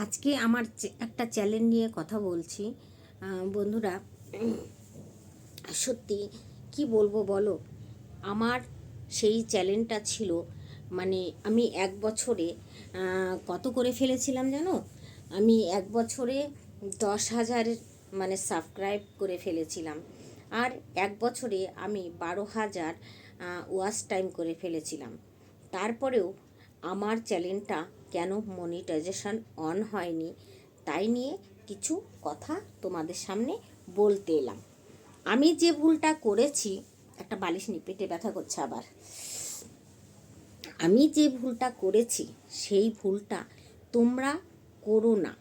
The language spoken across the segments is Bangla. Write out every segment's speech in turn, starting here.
আজকে আমার একটা চ্যালেঞ্জ নিয়ে কথা বলছি। বন্ধুরা, সত্যি কি বলব বলো? আমার সেই চ্যালেঞ্জটা ছিল মানে আমি এক বছরে কত করে ফেলেছিলাম জানো? আমি এক বছরে দশ হাজার মানে সাবস্ক্রাইব করে ফেলেছিলাম। আর এক বছরে আমি বারো হাজার ওয়াচ টাইম করে ফেলেছিলাম। তারপরেও আমার চ্যানেলটা কেন মনিটাইজেশন অন হয়নি? তাই নিয়ে কিছু কথা তোমাদের সামনে বলতে এলাম। আমি যে ভুলটা করেছি, একটা বালিশ নি পেটে ব্যথা করছে আবার। আমি যে ভুলটা করেছি, সেই ভুলটা তোমরা করো না।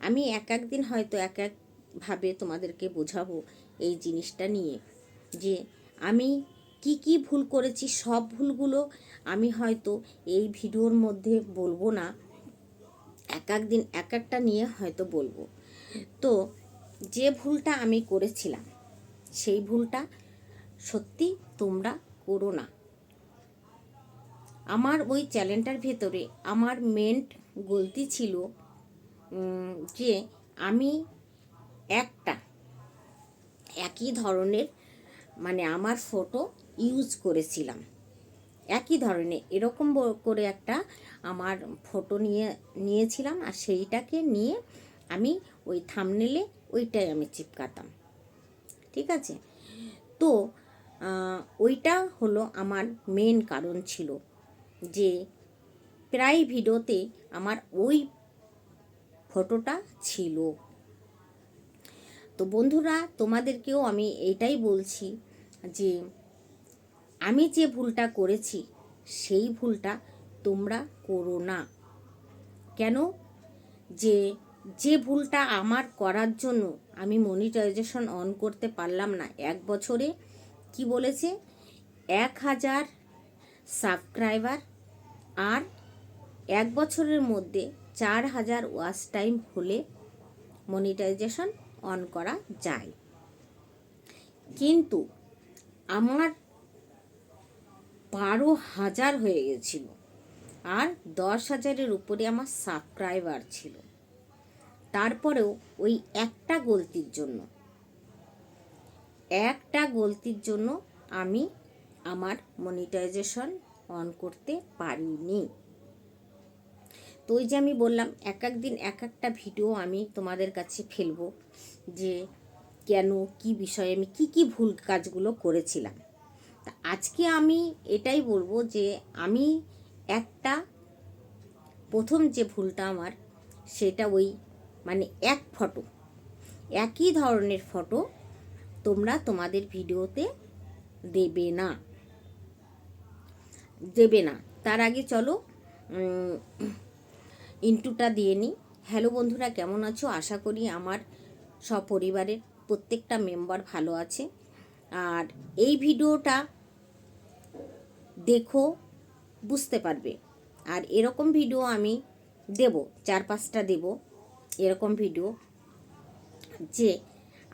আমি এক এক দিন হয়তো এক একভাবে তোমাদেরকে বোঝাবো এই জিনিসটা নিয়ে যে আমি কি কি ভুল করেছি, সব ভুলগুলো আমি হয়তো এই ভিডিওর মধ্যে বলব না। এক এক দিন, এক একটা নিয়ে হয়তো বলব। তো যে ভুলটা আমি করেছিলাম, সেই ভুলটা সত্যি তোমরা করো না। আমার ওই চ্যানেলটার ভেতরে আমার মেন গলতি ছিল যে আমি একটা, একই ধরনের মানে আমার ফটো ইউজ করেছিলাম। একই ধরনের, এরকম করে একটা আমার ফটো নিয়ে, নিয়েছিলাম আর সেইটাকে নিয়ে আমি ওই থামনেলে ওইটাই আমি চিপকাতাম। ঠিক আছে? তো ওইটা হলো আমার মেন কারণ ছিল যে প্রায় ভিডিওতে আমার ওই ফটোটা ছিল। তো বন্ধুরা, তোমাদেরকেও আমি এটাই বলছি যে আমি যে ভুলটা করেছি, সেই ভুলটা তোমরা করো না। কেন? যে যে ভুলটা আমার করার জন্য আমি মনিটাইজেশন অন করতে পারলাম না, এক বছরে কি বলেছে? এক হাজার সাবস্ক্রাইবার আর এক বছরের মধ্যে চার হাজার ওয়াচ টাইম হলে মনিটাইজেশন অন করা যায়। কিন্তু আমার বারো হাজার হয়ে গেছিল। আর দশ হাজারের উপরে আমার সাবস্ক্রাইবার ছিল। তারপরেও ওই একটা গলতির জন্য, একটা গলতির জন্য আমি আমার মনিটাইজেশন অন করতে পারিনি। তো ওই যে আমি বললাম, এক এক দিন এক একটা ভিডিও আমি তোমাদের কাছে ফেলব যে কেন, কি বিষয়ে আমি কি কি ভুল কাজগুলো করেছিলাম। তা আজকে আমি এটাই বলব যে আমি একটা প্রথম যে ভুলটা আমার, সেটা ওই মানে এক ফটো, একই ধরনের ফটো তোমরা তোমাদের ভিডিওতে দেবে না। দেবে না। তার আগে চলো ইন্টুটা দিয়ে নিই। হ্যালো বন্ধুরা, কেমন আছো? আশা করি আমার সপরিবারের প্রত্যেকটা মেম্বার ভালো আছে। আর এই ভিডিওটা দেখো, বুঝতে পারবে। আর এরকম ভিডিও আমি দেব, চার পাঁচটা দেব এরকম ভিডিও যে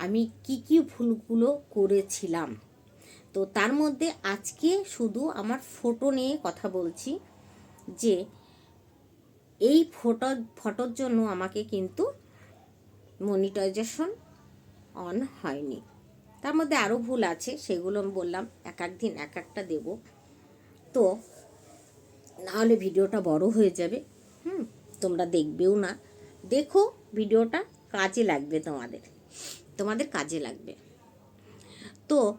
আমি কি কি ভুলগুলো করেছিলাম। তো তার মধ্যে আজকে শুধু আমার ফটো নিয়ে কথা বলছি যে এই ফটো ফটোর জন্য আমাকে কিন্তু মনিটাইজেশন অন হয়নি। তার মধ্যে আরও ভুল আছে, সেগুলো আমি বললাম, এক এক দিন এক একটা দেব। তো, নাহলে ভিডিওটা বড় হয়ে যাবে। হুম, তোমরা দেখবেও না। দেখো, ভিডিওটা কাজে লাগবে তোমাদের। তোমাদের কাজে লাগবে। তো,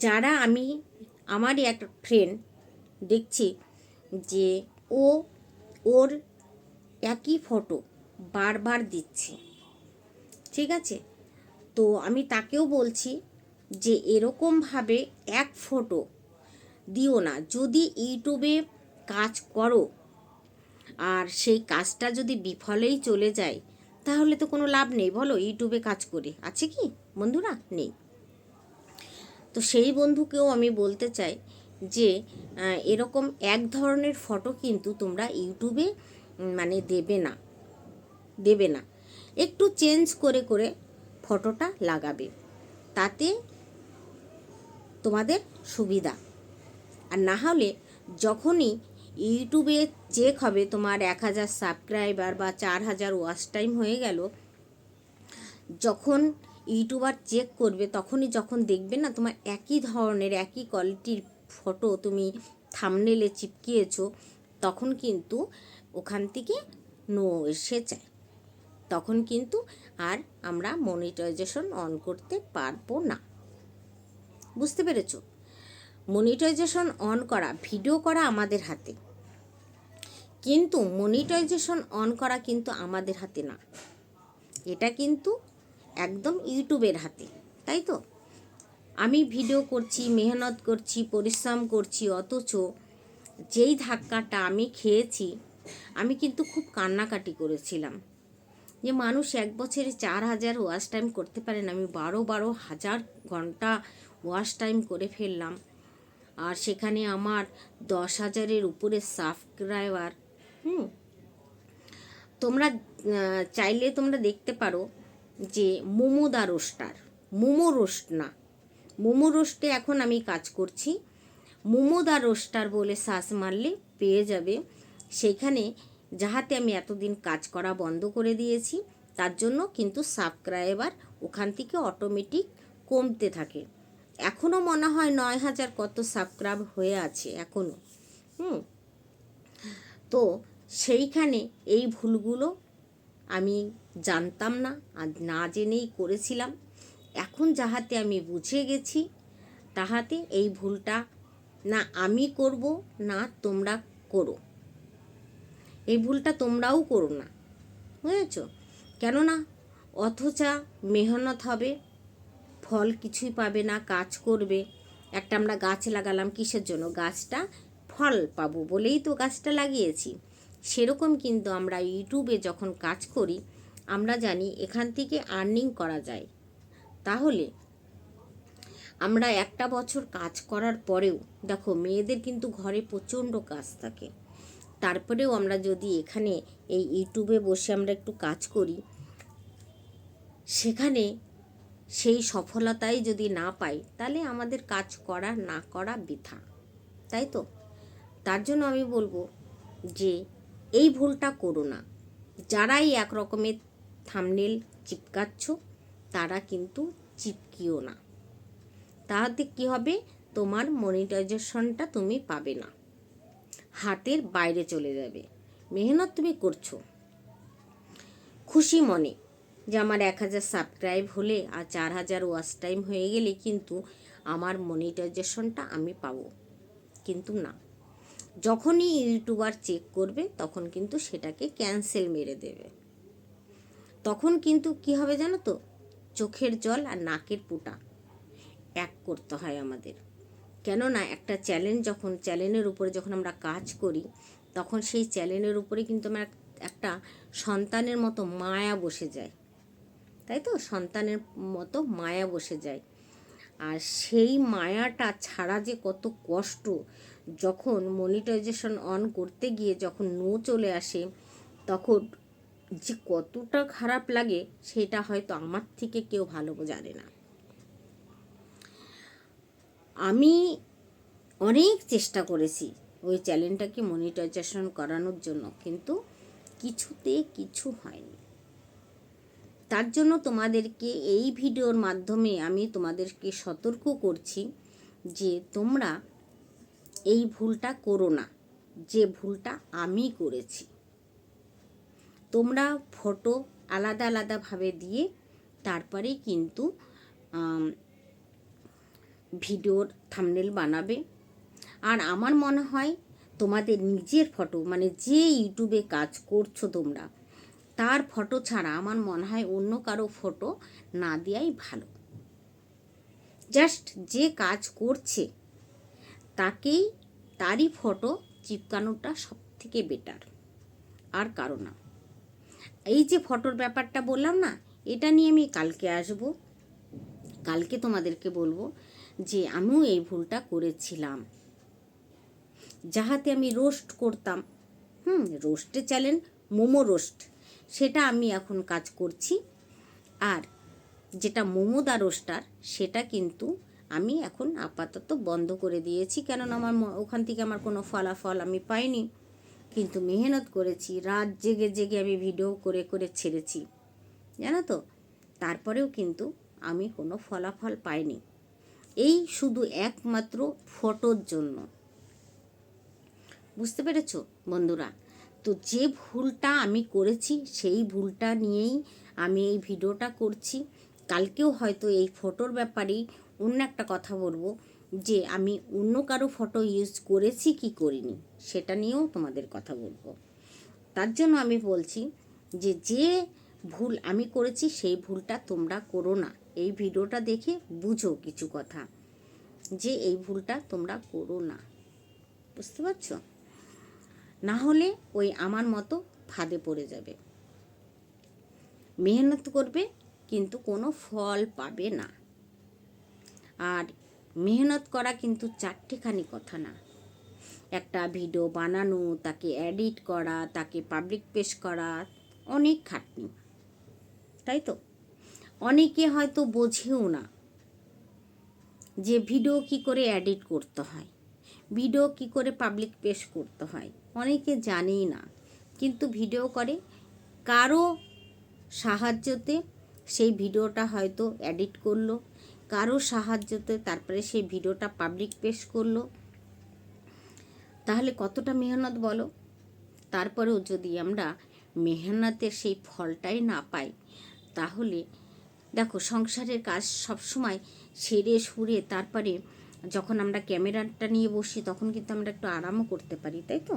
যারা আমি, আমারই একটা ফ্রেন্ড দেখছি যে ও, ওর একই ফটো বারবার দিচ্ছে। ঠিক আছে? তো আমি তাকেও বলছি যে এরকমভাবে এক ফটো দিও না। যদি ইউটিউবে কাজ করো আর সেই কাজটা যদি বিফলেই চলে যায়, তাহলে তো কোনো লাভ নেই। বলো, ইউটিউবে কাজ করে। আছে কি? বন্ধুরা, নেই। তো সেই বন্ধুকেও আমি বলতে চাই যে এরকম এক ধরনের ফটো কিন্তু তোমরা ইউটিউবে মানে দেবে না। দেবে না। একটু চেঞ্জ করে করে ফটোটা লাগাবে। তাতে তোমাদের সুবিধা। আর না হলে যখনই ইউটিউবে চেক হবে তোমার এক হাজার সাবস্ক্রাইবার বা চার হাজার ওয়াচ টাইম হয়ে গেল, যখন ইউটিউবার চেক করবে তখনই যখন দেখবে না তোমার একই ধরনের, একই কোয়ালিটির ফটো তুমি থামনেলে চিপকিয়েছো, তখন কিন্তু ওখান থেকে নো এসে যায়। তখন কিন্তু আর আমরা মনিটাইজেশন অন করতে পারব না। বুঝতে পেরেছ? মনিটাইজেশন অন করা, ভিডিও করা আমাদের হাতে। কিন্তু মনিটাইজেশন অন করা কিন্তু আমাদের হাতে না। এটা কিন্তু একদম ইউটিউবের হাতে, তাই তো? আমি ভিডিও করছি, মেহনত করছি, পরিশ্রম করছি, অথচ যেই ধাক্কাটা আমি খেয়েছি, আমি কিন্তু খুব কান্নাকাটি করেছিলাম। যে মানুষ এক বছরে চার হাজার ওয়াশ টাইম করতে পারেন আমি বারো বারো হাজার ঘণ্টা ওয়াশ টাইম করে ফেললাম। আর সেখানে আমার দশ হাজারের উপরে সাবস্ক্রাইবার হুম। তোমরা চাইলে তোমরা দেখতে পারো যে মোমোদা রোস্টার মোমো রোস্ট না। মোমো রোস্টে এখন আমি কাজ করছি। মোমো মোমোদা রোস্টার বলে শ্বাস মারলে পেয়ে যাবে। সেইখানে যাহাতে আমি এতদিন কাজ করা বন্ধ করে দিয়েছি, তার জন্য কিন্তু সাবস্ক্রাইবার ওখান থেকে অটোমেটিক কমতে থাকে। এখনও মনে হয় নয় হাজার কত সাবস্ক্রাইব হয়ে আছে এখনও হুম? তো সেইখানে এই ভুলগুলো আমি জানতাম না আর না জেনেই করেছিলাম। এখন যাহাতে আমি বুঝে গেছি, তাহাতে এই ভুলটা না আমি করব, না তোমরা করো। এই ভুলটা তোমরাও করো না। বুঝেছ? কেননা অথচা মেহনত হবে ফল কিছুই পাবে না, কাজ করবে। একটা আমরা গাছ লাগালাম, কিসের জন্য? গাছটা ফল পাবো বলেই তো গাছটা লাগিয়েছি। সেরকম কিন্তু আমরা ইউটিউবে যখন কাজ করি, আমরা জানি এখান থেকে আর্নিং করা যায়। তাহলে আমরা একটা বছর কাজ করার পরেও, দেখো মেয়েদের কিন্তু ঘরে প্রচণ্ড কাজ থাকে। তারপরেও আমরা যদি এখানে এই ইউটিউবে বসে আমরা একটু কাজ করি, সেখানে সেই সফলতাই যদি না পাই, তাহলে আমাদের কাজ করা, না করা বৃথা। তাই তো? তার জন্য আমি বলব যে, এই ভুলটা করো না। যারাই এক রকমের থামনেল চিপকাচ্ছ, তারা কিন্তু চিপকিও না। তাহাতে কি হবে? তোমার মনিটাইজেশনটা তুমি পাবে না। হাতের বাইরে চলে যাবে। মেহনত তুমি করছ। খুশি মনে। যে আমার এক হাজার সাবস্ক্রাইব হলে আর চার হাজার ওয়াচ টাইম হয়ে গেলে কিন্তু আমার মনিটাইজেশনটা আমি পাবো। কিন্তু না। যখনই ইউটিউবার চেক করবে, তখন কিন্তু সেটাকে ক্যান্সেল মেরে দেবে। তখন কিন্তু কি হবে জানো তো? চোখের জল আর নাকের পুটা এক করতে হয় আমাদের। কেননা একটা চ্যালেঞ্জ যখন চ্যানেলের উপরে যখন আমরা কাজ করি, তখন সেই চ্যানেলের উপরে কিন্তু আমার একটা সন্তানের মতো মায়া বসে যায়। তাই তো? সন্তানের মতো মায়া বসে যায়। আর সেই মায়াটা ছাড়া যে কত কষ্ট, যখন মনিটাইজেশন অন করতে গিয়ে যখন নো চলে আসে, তখন যে কতটা খারাপ লাগে, সেটা হয়তো আমার থেকে কেউ ভালো জানে না। আমি অনেক চেষ্টা করেছি ওই চ্যানেলটাকে মনিটাইজেশন করানোর জন্য, কিন্তু কিছুতে কিছু হয়নি। তার জন্য তোমাদেরকে এই ভিডিওর মাধ্যমে আমি তোমাদেরকে সতর্ক করছি যে তোমরা এই ভুলটা করো না। যে ভুলটা আমি করেছি। তোমরা ফটো আলাদা আলাদাভাবে দিয়ে তারপরে কিন্তু ভিডিওর থামনেল বানাবে। আর আমার মনে হয় তোমাদের নিজের ফটো মানে যে ইউটিউবে কাজ করছ তোমরা তার ফটো ছাড়া আমার মনে হয় অন্য কারও ফটো না দেওয়াই ভালো। জাস্ট যে কাজ করছে, তাকেই তারই ফটো চিপকানোটা সব থেকে বেটার আর কারও না। এই যে ফটোর ব্যাপারটা বললাম না, এটা নিয়ে আমি কালকে আসব। কালকে তোমাদেরকে বলব যে আমিও এই ভুলটা করেছিলাম। যাহাতে আমি রোস্ট করতাম। হুম রোস্টে চ্যালেঞ্জ মোমো রোস্ট সেটা আমি এখন কাজ করছি। আর যেটা মোমোদা রোস্টার, সেটা কিন্তু আমি এখন আপাতত বন্ধ করে দিয়েছি। কেননা আমার ওখান থেকে আমার কোনো ফলাফল আমি পাইনি। কিন্তু মেহনত করেছি, রাত জেগে জেগে আমি ভিডিও করে করে ছেড়েছি। জানো তো? তারপরেও কিন্তু আমি কোনো ফলাফল পাইনি। এই শুধু একমাত্র ফটোর জন্য। বুঝতে পেরেছ বন্ধুরা? তো যে ভুলটা আমি করেছি, সেই ভুলটা নিয়েই আমি এই ভিডিওটা করছি। কালকেও হয়তো এই ফটোর ব্যাপারেই অন্য একটা কথা বলব, যে আমি অন্য কারও ফটো ইউজ করেছি কি করিনি, সেটা নিয়েও তোমাদের কথা বলব। তার জন্য আমি বলছি যে যে ভুল আমি করেছি, সেই ভুলটা তোমরা করো না। এই ভিডিওটা দেখে বুঝো কিছু কথা, যে এই ভুলটা তোমরা করো না। বুঝতে পারছ? না হলে ওই আমার মতো ফাঁদে পড়ে যাবে। মেহনত করবে, কিন্তু কোনো ফল পাবে না। আর মেহনত করা কিন্তু চারটেখানি কথা না। একটা ভিডিও বানানো, তাকে এডিট করা, তাকে পাবলিক পেশ করা, অনেক খাটনি। তাই তো? অনেকে হয়তো বোঝেও না যে ভিডিও কি করে এডিট করতে হয়। ভিডিও কি করে পাবলিক পেশ করতে হয়? অনেকে জানেই না। কিন্তু ভিডিও করে। কারও সাহায্যতে সেই ভিডিওটা হয়তো এডিট করল। কারও সাহায্যতে তারপরে সেই ভিডিওটা পাবলিক পেশ করল। তাহলে কতটা মেহনত বলো? তারপরেও যদি আমরা মেহনতের সেই ফলটাই না পাই, তাহলে দেখো সংসারের কাজ সবসময় সেরে সুরে, তারপরে যখন আমরা ক্যামেরাটা নিয়ে বসি, তখন কিন্তু আমরা একটু আরামও করতে পারি, তাই তো?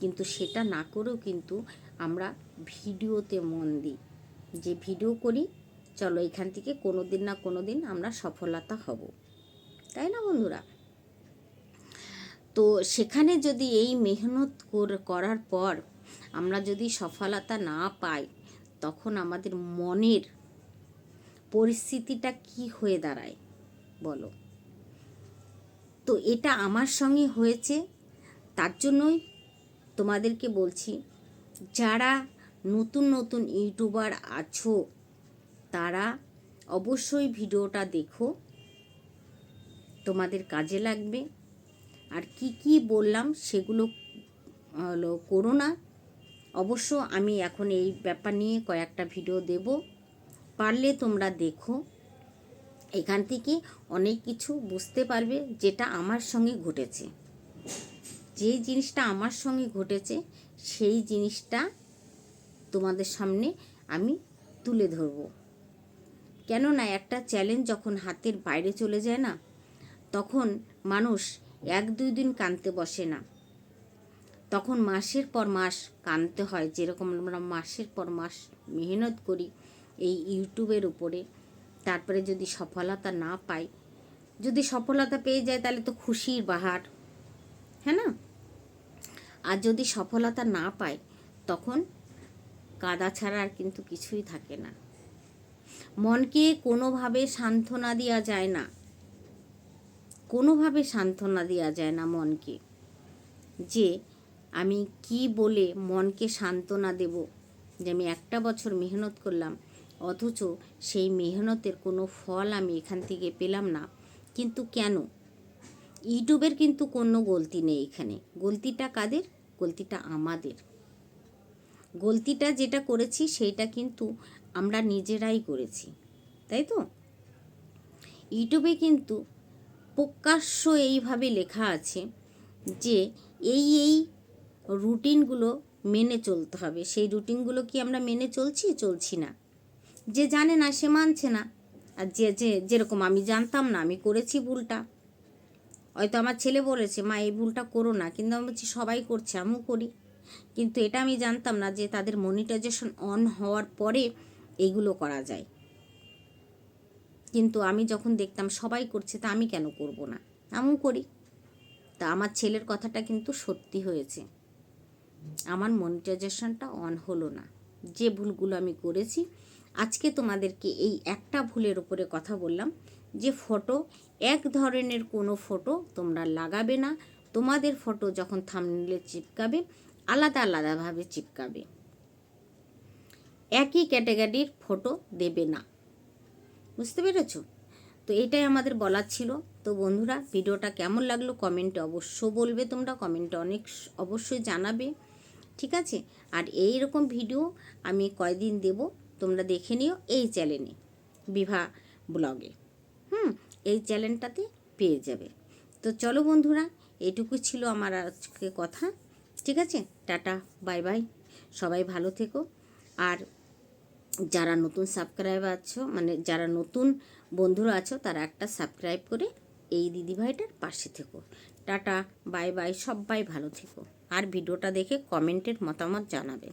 কিন্তু সেটা না করেও কিন্তু আমরা ভিডিওতে মন দিই। যে ভিডিও করি, চলো এখান থেকে কোনো দিন না কোনো দিন আমরা সফলতা হব। তাই না, বন্ধুরা? তো সেখানে যদি এই মেহনত করার পর আমরা যদি সফলতা না পাই, তখন আমাদের মনের পরিস্থিতিটা কি হয়ে দাঁড়ায়, বলো? তো এটা আমার সঙ্গে হয়েছে। তার জন্যই তোমাদেরকে বলছি, যারা নতুন নতুন ইউটিউবার আছো, তারা অবশ্যই ভিডিওটা দেখো। তোমাদের কাজে লাগবে। আর কি কি বললাম সেগুলো হলো করো না। অবশ্য আমি এখন এই ব্যাপার নিয়ে কয়েকটা ভিডিও দেব। পারলে তোমরা দেখো। এখান থেকে অনেক কিছু বুঝতে পারবে যেটা আমার সঙ্গে ঘটেছে। যে জিনিসটা আমার সঙ্গে ঘটেছে, সেই জিনিসটা তোমাদের সামনে আমি তুলে ধরবো। কেননা একটা চ্যালেঞ্জ যখন হাতের বাইরে চলে যায় না, তখন মানুষ এক দুই দিন কানতে বসে না। তখন মাসের পর মাস কানতে হয়, যেরকম আমরা মাসের পর মাস মেহনত করি এই ইউটিউবের উপরে। তারপরে যদি সফলতা না পাই, যদি সফলতা পেয়ে যায় তাহলে তো খুশির বাহার হ্যাঁ না? আর যদি সফলতা না পাই, তখন কাদা ছাড়া আর কিন্তু কিছুই থাকে না। মনকে কোনোভাবে সান্ত্বনা দেওয়া যায় না। কোনোভাবে সান্ত্বনা দেওয়া যায় না মনকে যে আমি কি বলে মনকে সান্ত্বনা দেব। যে আমি একটা বছর মেহনত করলাম অথচ সেই মেহনতের কোনো ফল আমি এখান থেকে পেলাম না। কিন্তু কেন? ইউটিউবের কিন্তু কোনো গলতি নেই এখানে। গলতিটা কাদের? গলতিটা আমাদের। গলতিটা যেটা করেছি সেইটা কিন্তু আমরা নিজেরাই করেছি, তাই তো? ইউটিউবে কিন্তু প্রকাশ্য এইভাবে লেখা আছে যে এই এই রুটিনগুলো মেনে চলতে হবে। সেই রুটিনগুলো কি আমরা মেনে চলছি? চলছি না। যে জানে না, সে মানছে না। আর যে যে, যেরকম আমি জানতাম না, আমি করেছি ভুলটা। হয়তো আমার ছেলে বলেছে, মা, এই ভুলটা করো না। কিন্তু আমি বলছি, সবাই করছে, আমিও করি। কিন্তু এটা আমি জানতাম না যে তাদের মনিটাইজেশন অন হওয়ার পরে এইগুলো করা যায়। কিন্তু আমি যখন দেখতাম সবাই করছে, তা আমি কেন করব না? আমিও করি। তা আমার ছেলের কথাটা কিন্তু সত্যি হয়েছে। আমার মনিটাইজেশনটা অন হলো না। যে ভুলগুলো আমি করেছি আজকে তোমাদেরকে এই একটা ভুলের উপরে কথা বললাম, যে ফটো, এক ধরনের কোনো ফটো তোমরা লাগাবে না। তোমাদের ফটো যখন থামনেলে চিপকাবে, আলাদা আলাদাভাবে চিপকাবে। একই ক্যাটাগরির ফটো দেবে না। বুঝতে পেরেছ? তো এটাই আমাদের বলার ছিল। তো বন্ধুরা, ভিডিওটা কেমন লাগল কমেন্টে অবশ্য বলবে তোমরা, কমেন্টে অনেক অবশ্যই জানাবে। ঠিক আছে? আর এই রকম ভিডিও আমি কয়দিন দেব? তোমরা দেখে নিও এই চ্যানেলে, বিভা ব্লগে। হুম, এই চ্যানেলটাতে পেয়ে যাবে। তো চলো বন্ধুরা, এটুকু ছিল আমার আজকে কথা। ঠিক আছে? টাটা, বাই বাই। সবাই ভালো থেকো। আর যারা নতুন সাবস্ক্রাইবার আছো মানে যারা নতুন বন্ধুরা আছো, তারা একটা সাবস্ক্রাইব করে এই দিদিভাইটার পাশে থেকো। টাটা, বাই বাই, সবাই ভালো থেকো। আর ভিডিওটা দেখে কমেন্টের মতামত জানাবে।